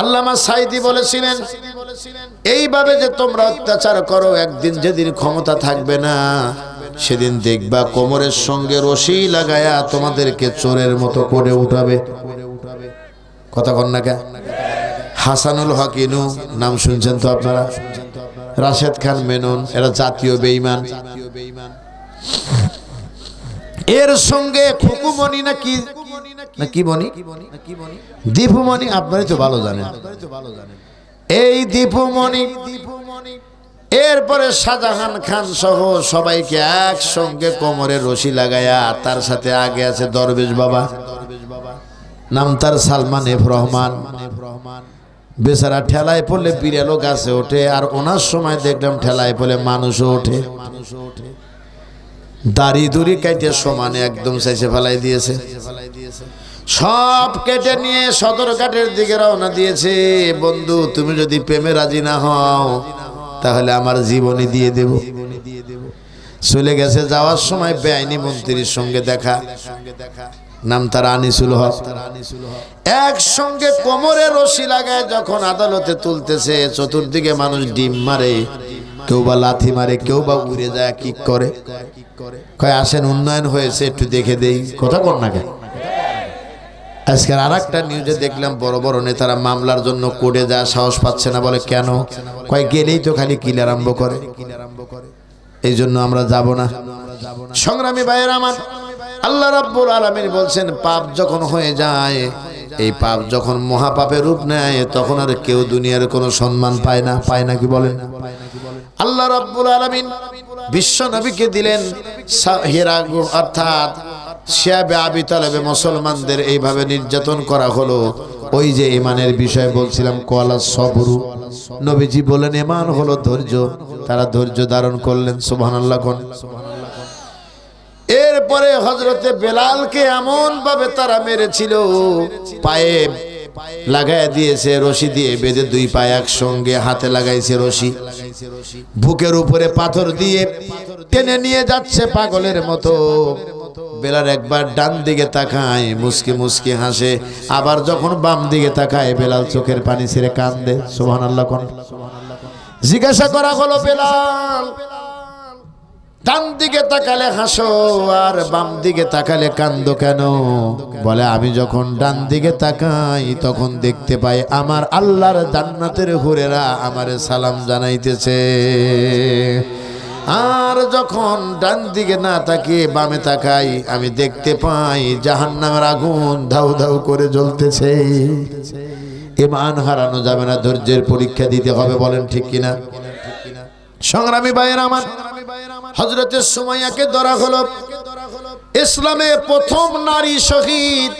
আল্লামা সাইদি বলেছিলেন, এইভাবে যে তোমরা অত্যাচার করো, একদিন যেদিন ক্ষমতা থাকবে না, সেদিন দেখবা কোমরের সঙ্গে রশি লাগায়া তোমাদেরকে চোরের মতো করে উঠাবে। কথা কন না কে হাসানুল হক ইনু নাম শুনছেন তো আপনারা? রাশেদ খান মেনন, এরা জাতীয় বেইমান এর সঙ্গে খুকুমণি না কি না কি? মনি দীপুমণি আপনারই তো ভালো জানেন। এই দীপুমণি দীপুমণি। এরপরে শাহজাহান খান সহ সবাইকে একসঙ্গে কোমরে রশি লাগায়া তার সাথে আগে আছে দরবেশ বাবা। নাম তার সালমান এফ রহমান। বেচারা ঠেলায় পড়লে বিড়ালও গাছে ওঠে আর ওনার সময় দেখলাম ঠেলায় পড়লে মানুষও ওঠে। মানুষও ওঠে দাড়ি দুড়ি কেটে সমানে একদম চাইছে ফেলাই দিয়েছে। সব কেটে নিয়ে সদরঘাটের দিকে রওনা দিয়েছে। বন্ধু, তুমি যদি প্রেমে রাজি না হও, তাহলে আমার জীবনী দিয়ে দেব। চলে গেছে যাওয়ার সময় বেআইনি মন্ত্রীর সঙ্গে দেখা। নাম তার আনিসুল হক। একসঙ্গে কোমরে রশি লাগায় যখন আদালতে তুলতেছে, চতুর্দিকে মানুষ ডিম মারে, কেউ বা লাথি মারে, কেউ বা উড়ে যায়, কি করে? কয়, আসেন, উন্নয়ন হয়েছে, একটু দেখে দেই। কথা কর না কেন? আজকের আর একটা নিউজে দেখলাম বড় বড় নেতারা মামলার জন্য কোর্টে যা সাহস পাচ্ছে না বলে কেন? কয়, গেলেই তো খালি কিল আরম্ভ করে। এই জন্য আমরা যাব না। সংগ্রামী ভাইয়ের আমার, আল্লাহ রাব্বুল আলামিন বলছেন, পাপ যখন হয়ে যায়, এই পাপ যখন মহাপাপের রূপ নেয়, তখন আর কেউ দুনিয়ার কোনো সম্মান পায় না। পায় না কি বলেন? আল্লাহ রাব্বুল আলামিন বিশ্ব নবীকে দিলেন হেরা অর্থাৎ শিয়াবে আবি তালেবে মুসলমানদের এইভাবে নির্যাতন করা হলো। ওই যে ইমানের বিষয়ে বলছিলাম কলা সবরু। নবীজি বলেন ইমান হলো ধৈর্য। তারা ধৈর্য ধারণ করলেন, সুবহানাল্লাহ কোন। এরপরে হজরতে বেলালকে এমন ভাবে তারা মেরেছিল, পায়ে লাগায় দিয়েছে রশি দিয়ে, বেঁধে দুই পায়ে একসঙ্গে হাতে লাগাইছে রশি। বুকের উপরে পাথর দিয়ে টেনে নিয়ে যাচ্ছে পাগলের মতো। বেলার একবার ডান দিকে তাকায়, মুসকি মুসকি হাসে। আবার যখন বাম দিকে তাকায়, বেলাল চোখের পানি ছেড়ে কান্দে। সোহান আল্লাহ কন জিজ্ঞাসা করা হলো, বেলাল, ডান দিকে তাকালে হাসো আর বাম দিকে তাকালে কান্দো কেন? বলে, আমি যখন ডান দিকে তাকাই, তখন দেখতে পাই আমার আল্লাহর জান্নাতের হুরেরা আমারে সালাম জানাইতেছে। আর যখন ডান দিকে না তাকিয়ে বামে তাকাই, আমি দেখতে পাই জাহান্নামের আগুন ধাউ ধাউ করে জ্বলতেছে। ইমান হারানো যাবে না, ধৈর্যের পরীক্ষা দিতে হবে, বলেন ঠিক কিনা? সংগ্রামী ভাইয়ের আমার হজরতের সুমাইয়াকে ধরা হলো। ইসলামে প্রথম নারী শহীদ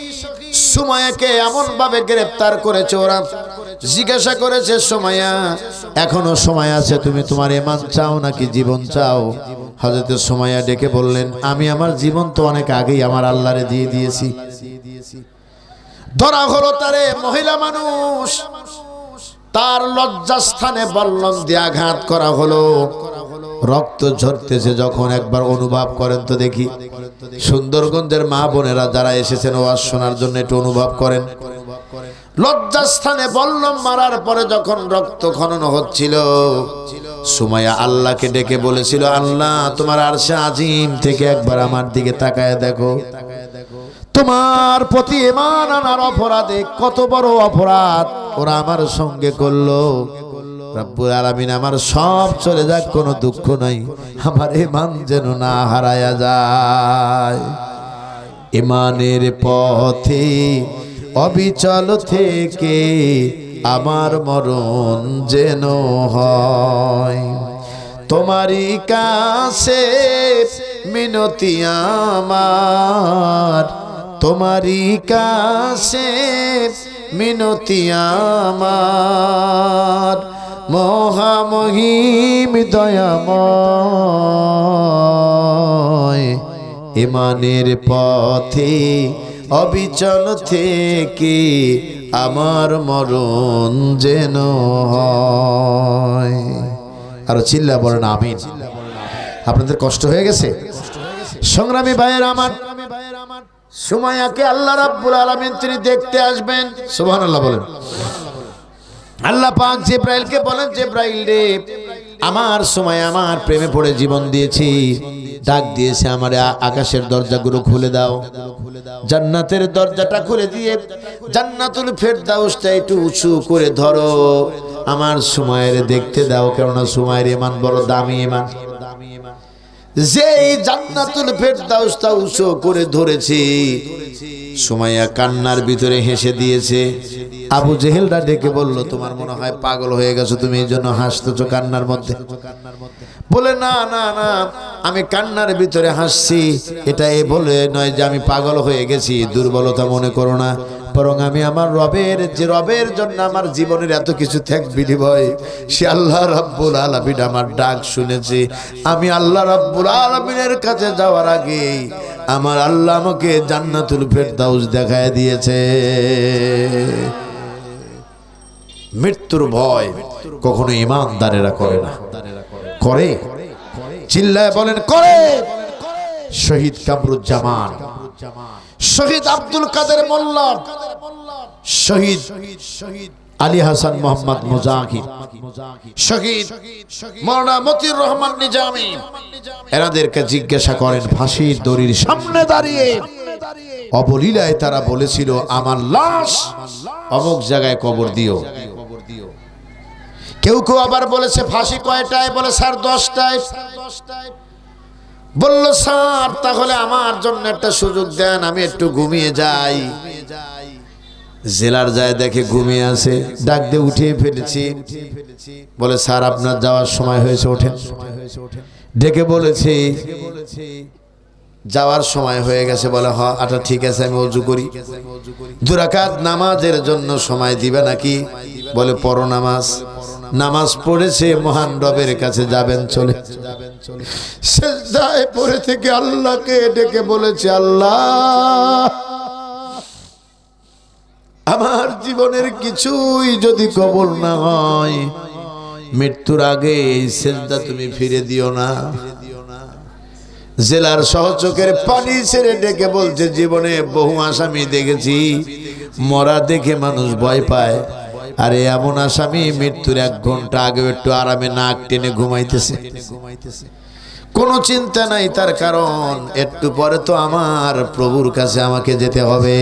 সুমাইয়াকে এমন ভাবে গ্রেফতার করেছে ওরা। জিজ্ঞাসা করেছে সময়া এখনও সময় আছে, তুমি তোমার এমান চাও নাকি জীবন চাও? হজরত সময়া ডেকে বললেন, আমি আমার জীবন তো অনেক আগেই আমার আল্লাহরে দিয়ে দিয়েছি। ধরা হলো তারে মহিলা মানুষ। তার লজ্জাস্থানে বল্লম দিয়ে আঘাত করা হলো। রক্ত ঝরতেছে যখন একবার অনুভব করেন তো দেখি। সুন্দরগঞ্জের মা বোনেরা যারা এসেছেন ওয়াজ শোনার জন্য একটু অনুভব করেন। লজ্জাস্থানে বল্লম মারার পরে যখন রক্ত খনন হচ্ছিল, সুমাইয়া আল্লাহকে ডেকে বলেছিল, আল্লাহ, তোমার আরশে আজিম থেকে একবার আমার দিকে তাকায় দেখো। তোমার প্রতি এমান আনার অপরাধে কত বড় অপরাধ ওরা আমার সঙ্গে করল। রব্বুল আলামিন আমার সব চলে যাক, কোনো দুঃখ নাই। আমার ইমান যেন না হারায়া যায়। ইমানের পথে, অবিচল থেকে আমার মরণ যেন হয়। তোমারই কাছে মিনতি আমার। তোমারই কাছে মিনতি আমার। মহামহিম দয়াময়, ইমানের পথে অবিচল থেকে আমার মরণ যেন হয়। আরও চিল্লা বলেন আমিন। আপনাদের কষ্ট হয়ে গেছে? সংগ্রামী ভাইয়ের আমার সুমাইয়াকে আল্লাহ রাব্বুল আলামিন তিনি দেখতে আসবেন। সুবহানাল্লাহ বলেন। আল্লাহ পাক জেব্রাইলকে বলেন, জেব্রাইল রে, আমার সময় আমার প্রেমে পড়ে জীবন দিয়েছি। ডাক দিয়েছে আমার, আকাশের দরজাগুলো খুলে দাও। জান্নাতের দরজাটা খুলে দিয়ে জান্নাতুল ফেরদাউসটা একটু উঁচু করে ধরো। আমার সময়ের দেখতে দাও, কেননা সময়ের ইমান বড় দামি ইমান। যে এই জান্নাতুল ফেরদাউসটা উঁচু করে ধরেছি সুমাইয়া কান্নার ভিতরে হেসে দিয়েছে। আবু জেহেলরা ডেকে বলল, তোমার মনে হয় পাগল হয়ে গেছো? তুমি এই জন্য হাসতেছো কান্নার মধ্যে? বলে, না না না, আমি কান্নার ভিতরে হাসছি। এটা এ বলে নয় যে আমি পাগল হয়ে গেছি, দুর্বলতা মনে করো না। বরং আমি আমার রবের, যে রবের জন্য আমার জীবনের এত কিছু ত্যাগ বিনিময় সে আল্লাহ রাব্বুল আলমিন আমার ডাক শুনেছি। আমি আল্লাহ রাব্বুল আলমিনের কাছে যাওয়ার আগে আমার আল্লাহ আমাকে জান্নাতুল ফেরদাউস দেখায় দিয়েছে। মৃত্যুর ভয় কখনো ইমানদারেরা করে না। করে? চিল্লায় বলেন, করে! শহীদ কামরুজ্জামান, শহীদ আব্দুল কাদের মোল্লা, শহীদ আলী হাসান মোহাম্মদ মুজাহিদ। শহীদ মৌলানা মতিউর রহমান নিজামী। এনাদেরকে জিজ্ঞাসা করেন, ফাঁসির দড়ির সামনে দাঁড়িয়ে অবলীলায় তারা বলেছিল, আমার লাশ অমুক জায়গায় কবর দিও। কেউ কেউ আবার বলেছে, ফাঁসি কয়টায়? বলে, স্যার, দশটায়। বলল, স্যার, তাহলে আমার জন্য একটা সুযোগ দেন, আমি একটু ঘুমিয়ে যাই। জেলার যায় দেখে ঘুমিয়ে আছে, ডাক দিয়ে উঠিয়ে ফেলেছি। বলে, স্যার, আপনার যাওয়ার সময় হয়েছে, ওঠেন। ডেকে বলেছি, যাওয়ার সময় হয়ে গেছে। বলে হ আচ্ছা ঠিক আছে, আমি অজু করি। দুরাকাত নামাজের জন্য সময় দিবে নাকি? বলে পর নামাজ। নামাজ পড়েছে, মহান রবের কাছে যাবেন, চলে সেজদায় পড়ে থেকে আল্লাহকে ডেকে বলেছে, আল্লাহ আমার জীবনের কিছুই যদি কবল না হয়, মৃত্যুর আগে সেজদা তুমি ফিরে দিও না। জেলার সহচকের পানি ছেড়ে ডেকে বলছে, জীবনে বহু আসামি দেখেছি, মরা দেখে মানুষ ভয় পায়। আরে এমন আসামি মৃত্যুর এক ঘণ্টা আগে একটু আরামে নাক টেনে ঘুমাইতেছে। কোনো চিন্তা নাই তার কারণ, একটু পরে তো আমার প্রভুর কাছে আমাকে যেতে হবে।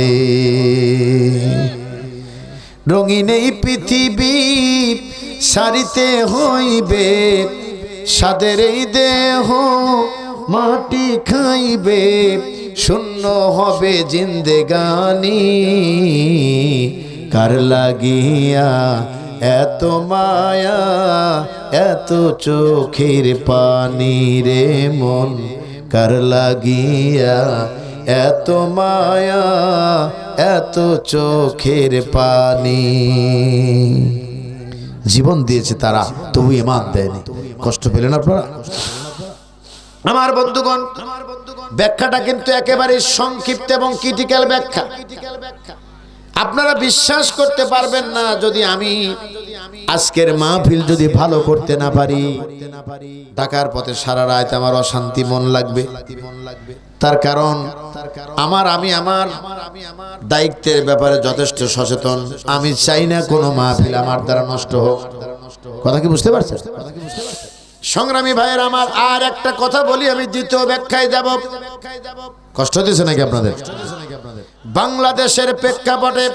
রঙিন এই পৃথিবী সারিতে হইবে, সাদের এই দেহ মাটি খাইবে, শূন্য হবে জিন্দেগানি। কার লাগিয়া এত মায়া, এত চোখের পানি রে মন, কার লাগিয়া? এত মায়া, এত চোখের পানি। জীবন দিয়েছে তারা, তবু ইমান দেয়নি। কষ্ট পেলেন আপনারা? আমার বন্ধুগণ, ব্যাখ্যাটা কিন্তু একেবারে সংক্ষিপ্ত এবং ক্রিটিক্যাল ব্যাখ্যা। আপনারা বিশ্বাস করতে পারবেন না যদি আমি আজকের মাহফিল যদি ভালো করতে না পারি টাকার পথে সারা রাত আমার অশান্তি মন লাগবে। তার কারণ, আমার, আমি, আমার দায়িত্বের ব্যাপারে যথেষ্ট সচেতন। আমি চাই না কোনো মাহফিল আমার দ্বারা নষ্ট হোক। কথা কি বুঝতে পারছেন? সংগ্রামী ভাইয়ের আমার আর একটা কথা বলি, আমি দ্বিতীয় ব্যাখ্যায় যাব। কষ্ট দিয়েছে নাকি আপনাদের? বাংলাদেশের প্রেক্ষাপটে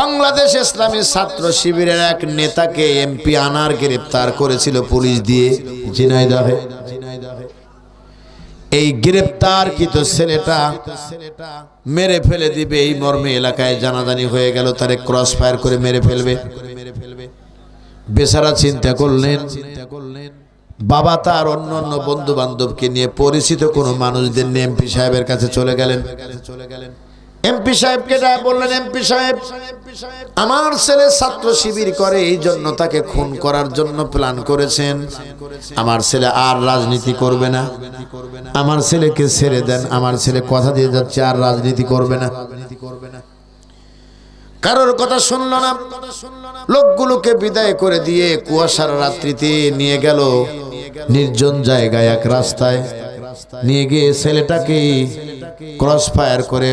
বাংলাদেশ ইসলামী ছাত্র শিবিরের এক নেতাকে এমপি আনার গ্রেপ্তার করেছিল পুলিশ দিয়ে। ঝিনাইদহে এই গ্রেপ্তার কিন্তু ছেলেটা মেরে ফেলে দিবে, এই মর্মে এলাকায় জানাজানি হয়ে গেল, তারে ক্রস ফায়ার করে মেরে ফেলবে। বেচারা চিন্তা করলেন বাবা তার অন্য অন্য বন্ধু বান্ধবকে নিয়ে পরিচিত কোনো মানুষদের নিয়ে এমপি সাহেবের কাছে চলে গেলেন। এমপি সাহেবকে যা বললেন, এমপি সাহেব, আমার ছেলে ছাত্র শিবির করে, এই জন্য তাকে খুন করার জন্য প্ল্যান করেছেন। আমার ছেলে আর রাজনীতি করবে না। আমার ছেলেকে ছেড়ে দেন। আমার ছেলে কথা দিয়ে যাচ্ছে, আর রাজনীতি করবে না। কারোর কথা শুনলো না। লোকগুলোকে বিদায় করে দিয়ে কুয়াশার রাত্রিতে নিয়ে গেল নির্জন জায়গায় এক রাস্তায়। নিয়ে গিয়ে ছেলেটাকে ক্রস ফায়ার করে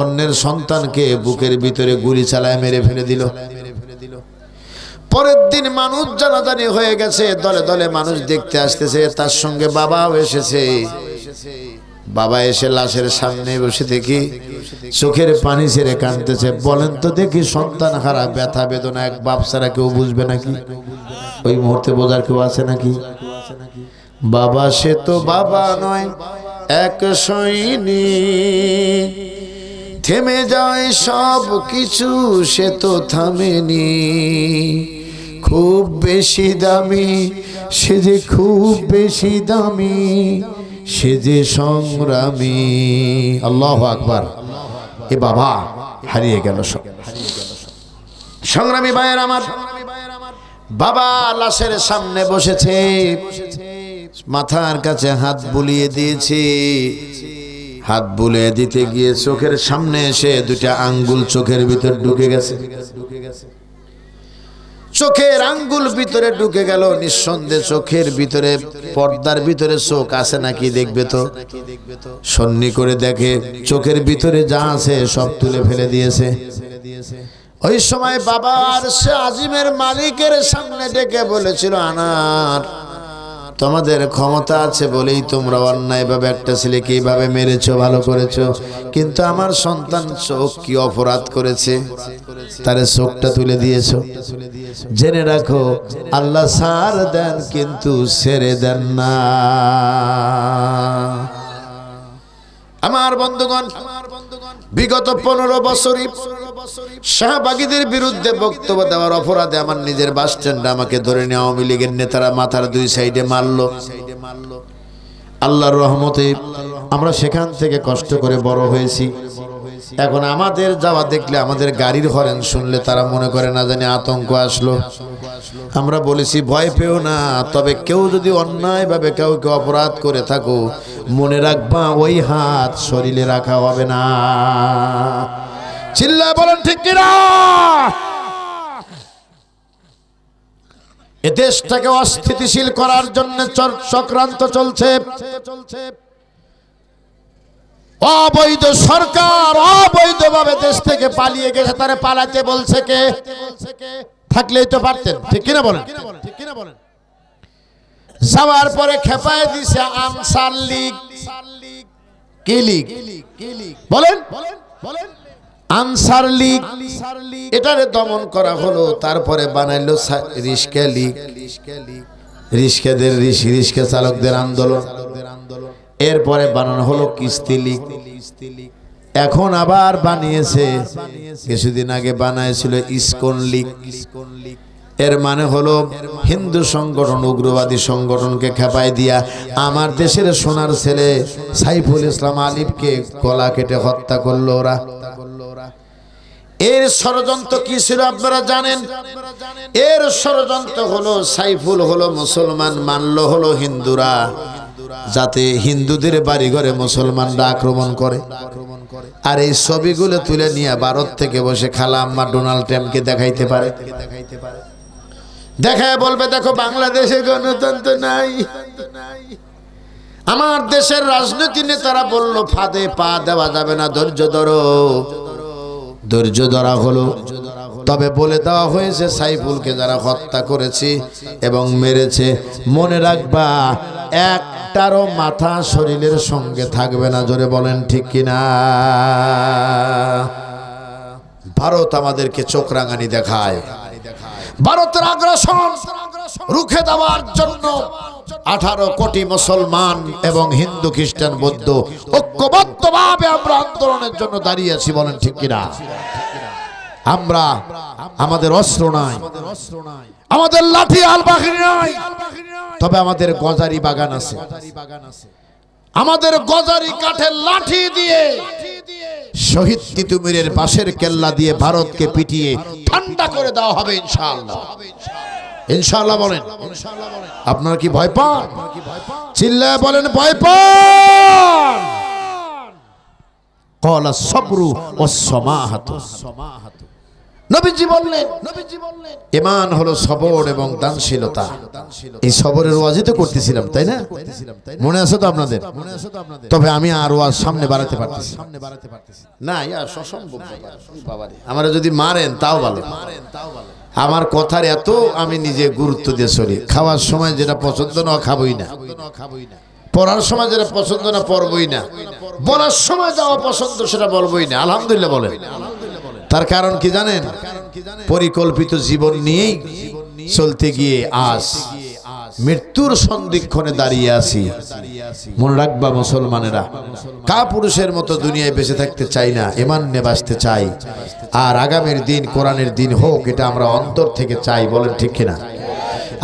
অন্যের সন্তানকে বুকের ভিতরে গুলি চালায় মেরে ফেলে দিল। পরের দিন মানুষ জানাজানি হয়ে গেছে, দলে দলে মানুষ দেখতে আসতেছে, তার সঙ্গে বাবাও এসেছে। বাবা এসে লাশের সামনে বসে দেখি চোখের পানি ছেড়ে কাঁদতেছে। বলেন তো দেখি সন্তান হারা, ব্যথা, বেদনা, এক বাপ ছাড়া কেউ বুঝবে নাকি? ওই মুহূর্তে বোঝার কেউ আছে নাকি? বাবা সে তো বাবা নয়, এক সৈনিক থেমে যায় সব কিছু, সে তো থামেনি। খুব বেশি দামি, সে যে খুব বেশি দামি। সে যে সংগ্রামী। আল্লাহ আকবার। এ বাবা, হারিয়ে গেল সব। সংগ্রামী ভাইয়ের আমার। বাবা লাশের সামনে বসেছে। মাথার কাছে হাত বুলিয়ে দিয়েছে। হাত বুলিয়ে দিতে গিয়ে চোখের সামনে এসে দুটা আঙ্গুল চোখের ভিতর ঢুকে গেছে ঢুকে গেছে। চোখের আঙ্গুল ভিতরে ঢুকে গেল, নিঃসন্দেহে চোখের ভিতরে, পর্দার ভিতরে চোখ আছে নাকি দেখবে তো? সন্নি করে দেখে, চোখের ভিতরে যা আছে সব তুলে ফেলে দিয়েছে। ওই সময় বাবার সে আজিমের মালিকের সামনে ডেকে বলেছিল, আনার তোমাদের ক্ষমতা আছে বলেই তোমরা অন্যায়ভাবে একটা ছেলেকে এইভাবে মেরেছো, ভালো করেছ। কিন্তু আমার সন্তান চোখ কি অপরাধ করেছে? তারে চোখটা তুলে দিয়েছ। জেনে রাখো, আল্লাহ সার দেন কিন্তু সেরে দেন না। আমার বন্ধুগণ, বিগত পনেরো বছরই শাহবাগীদের বিরুদ্ধে বক্তব্য দেওয়ার অপরাধে আমার নিজের বাস স্ট্যান্ডে আমাকে ধরে নিয়ে আওয়ামী লীগের নেতারা মাথার দুই সাইডে মারলো। আল্লাহর রহমতে আমরা সেখান থেকে কষ্ট করে বড় হয়েছি। এখন আমাদের যাওয়া দেখলে আমাদের গাড়ির হরেন শুনলে তারা মনে করে না জানি আতঙ্ক আসলো। আমরা বলেছি, ভয় পেও না, তবে কেউ যদি অন্যায়ভাবে কাউকে অপরাধ করে থাকো, মনে রাখবা ওই হাত শরীরে রাখা হবে না। চিল্লায় বলেন ঠিক কিনা? এ দেশটাকে অস্থিতিশীল করার জন্য চক্রান্ত চলছে। অবৈধ সরকার অবৈধভাবে দেশ থেকে পালিয়ে গেছে তারা পালাতে বলছে কে? থাকলেই তো পারতেন ঠিক কিনা বলেন? ঠিক কিনা বলেন যাওয়ার পরে খেপায় দিছে আনসার লীগ? কি লীগ? বলেন। বলেন বলেন। আনসার লীগ। এটারে দমন করা হলো, তারপরে বানাইলো রিস্কা লীগ। রিস্কাদের রিস- রিস্কা চালকদের আন্দোলন। এরপরে বানানো হলো কিস্তি লীগ। এখন আবার বানিয়েছে। কিছুদিন আগে বানাইছিল ইসকন লীগ। এর মানে হলো হিন্দু সংগঠন, উগ্রবাদী সংগঠনকে খেপাই দিয়া আমার দেশের সোনার ছেলে সাইফুল ইসলাম আলিফকে গলা কেটে হত্যা করল ওরা। এর ষড়যন্ত্র কি ছিল আপনারা জানেন? এর ষড়যন্ত্র হলো সাইফুল হলো মুসলমান, মানলো হলো হিন্দুরা, যাতে হিন্দুদের বাড়ি ঘরে মুসলমানরা আক্রমণ করে। আর এই ছবিগুলো তুলে নিয়ে ভারত থেকে বসে খালা আম্মা ডোনাল্ড ট্রাম্পকে দেখাইতে পারে। দেখায় বলবে, দেখো, বাংলাদেশে গণতন্ত্র নাই। আমার দেশের রাজনীতি নেতারা বলল, ফাঁদে পা দেওয়া যাবে না, ধৈর্য ধরো। ধৈর্য ধরা হলো। তবে বলে দেওয়া হয়েছে, সাইফুলকে যারা হত্যা করেছে এবং মেরেছে, মনে রাখবা, একটারও মাথা শরীরের সঙ্গে থাকবে না, জোরে বলেন ঠিক কিনা? ভারত আমাদেরকে চোখ রাঙানি দেখায়। ভারতের আগ্রাসন রুখে দেওয়ার জন্য আঠারো কোটি মুসলমান এবং হিন্দু খ্রিস্টান বৌদ্ধ ঐক্যবদ্ধভাবে আমরা আন্দোলনের জন্য দাঁড়িয়ে আছি বলেন ঠিক কিনা? আমরা, আমাদের অস্ত্র নাই। আমাদের লাঠি আল নাই। তবে আমাদের গজারি বাগান আছে। আমাদের গজারি কাঠের লাঠি দিয়ে শহীদ তিতুমিরের বাঁশের কেল্লা দিয়ে ভারতকে পিটিয়ে ঠান্ডা করে দেওয়া হবে ইনশাআল্লাহ। ইনশাআল্লাহ বলেন। আপনারা কি ভয় পান? চিল্লায় বলেন, ভয় পান। কলা সবরু ও সমাহাত নবীজি বললেন, ইমান হলো সবর এবং দানশীলতা। এই সবরের ওয়াজই তো করতেছিলাম, তাই না? মনে আছে তো আপনাদের? তবে আমি আর ওয়াজ সামনে বাড়াতে পারতেছি না। ইয়া সসম্ভব বাবারে। আমারে যদি মারেন, তাও ভালো। আমার কথার এত আমি নিজে গুরুত্ব দিয়ে চলি। খাওয়ার সময় যেটা পছন্দ না, খাবই না। পড়ার সময় যেটা পছন্দ না, পড়বই না। বলার সময় যাওয়া পছন্দ, সেটা বলবই না। আলহামদুলিল্লাহ বলেন। তার কারণ কি জানেন? পরিকল্পিত জীবন নিয়েই চলতে গিয়ে আজ মৃত্যুর সন্ধিক্ষণে দাঁড়িয়ে আছি। মনে রাখবা মুসলমানেরা কা পুরুষের মতো দুনিয়ায় বেঁচে থাকতে চাই না এমান নিয়ে বাঁচতে চাই। আর আগামীর দিন, কোরআনের দিন হোক, এটা আমরা অন্তর থেকে চাই, বলেন ঠিক কিনা?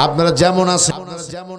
আপনারা যেমন আছেন যেমন